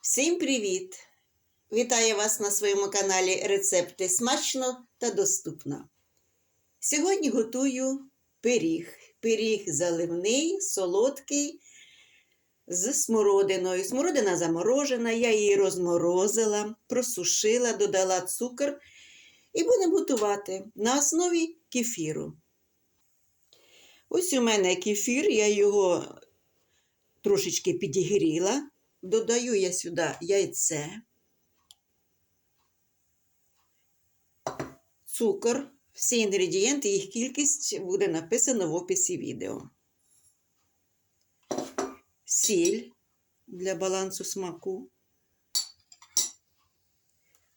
Всім привіт! Вітаю вас на своєму каналі Рецепти смачно та доступно. Сьогодні готую пиріг. Пиріг заливний, солодкий, з смородиною. Смородина заморожена, я її розморозила, просушила, додала цукор і будемо готувати на основі кефіру. Ось у мене кефір, я його трошечки підігріла. Додаю я сюди яйце, цукор. Всі інгредієнти, їх кількість буде написано в описі відео. Сіль для балансу смаку.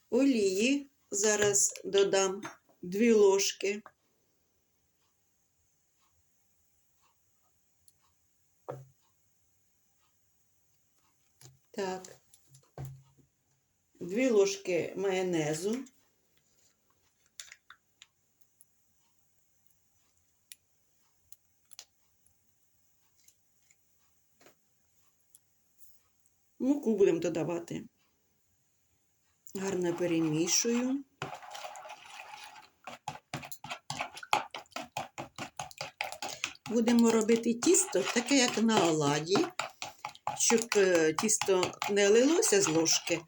Олії зараз додам 2 ложки. Так, дві ложки майонезу. Муку будемо додавати. Гарно перемішую. Будемо робити тісто таке, як на оладі щоб е, тісто не лилося з ложки,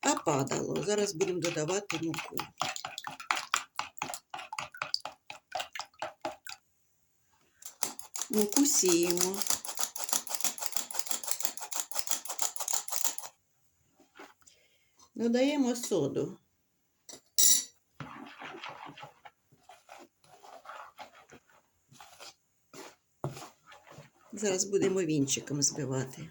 а падало. Зараз будемо додавати муку. Муку сіємо. Додаємо соду. Зараз будемо вінчиком збивати.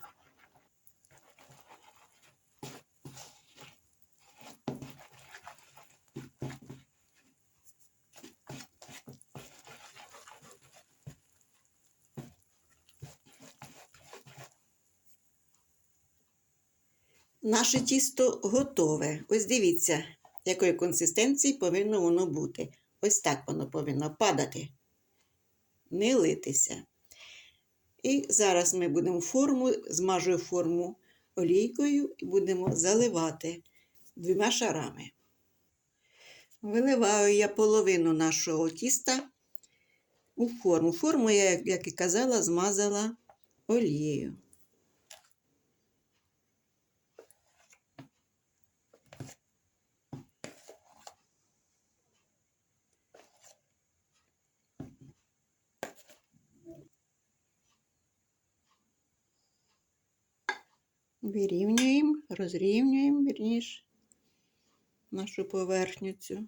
Наше тісто готове. Ось дивіться, якої консистенції повинно воно бути. Ось так воно повинно падати, не литися. І зараз ми будемо форму, змажую форму олійкою і будемо заливати двома шарами. Виливаю я половину нашого тіста у форму. Форму я, як і казала, змазала олією. Вирівнюємо, розрівнюємо, вірніше, нашу поверхню цю.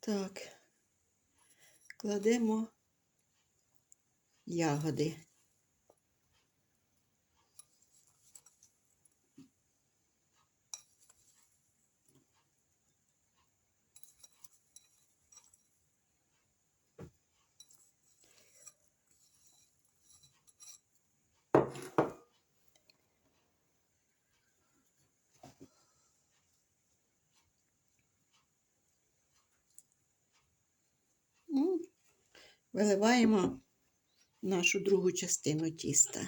Так, кладемо ягоди. Виливаємо нашу другу частину тіста.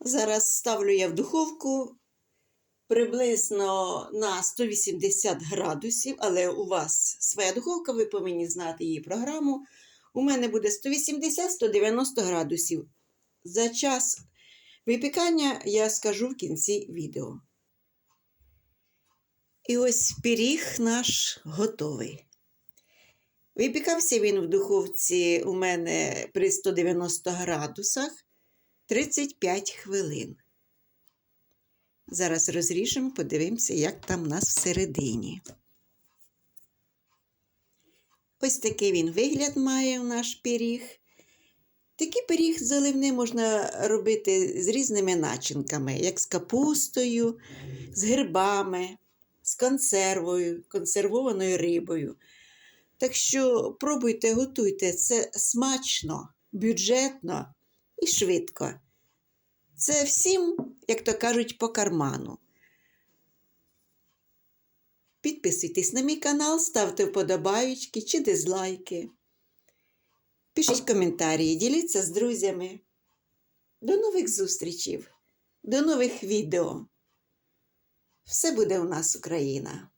Зараз ставлю я в духовку приблизно на 180 градусів, але у вас своя духовка, ви повинні знати її програму. У мене буде 180-190 градусів. За час Випікання я скажу в кінці відео. І ось пиріг наш готовий. Випікався він в духовці у мене при 190 градусах 35 хвилин. Зараз розріжемо, подивимося, як там у нас всередині. Ось такий він вигляд має наш пиріг. Такий пиріг заливний можна робити з різними начинками, як з капустою, з грибами, з консервою, консервованою рибою. Так що пробуйте, готуйте, це смачно, бюджетно і швидко. Це всім, як то кажуть, по карману. Підписуйтесь на мій канал, ставте вподобаючки чи дизлайки. Пишіть коментарі, діліться з друзями. До нових зустрічей, до нових відео. Все буде у нас Україна.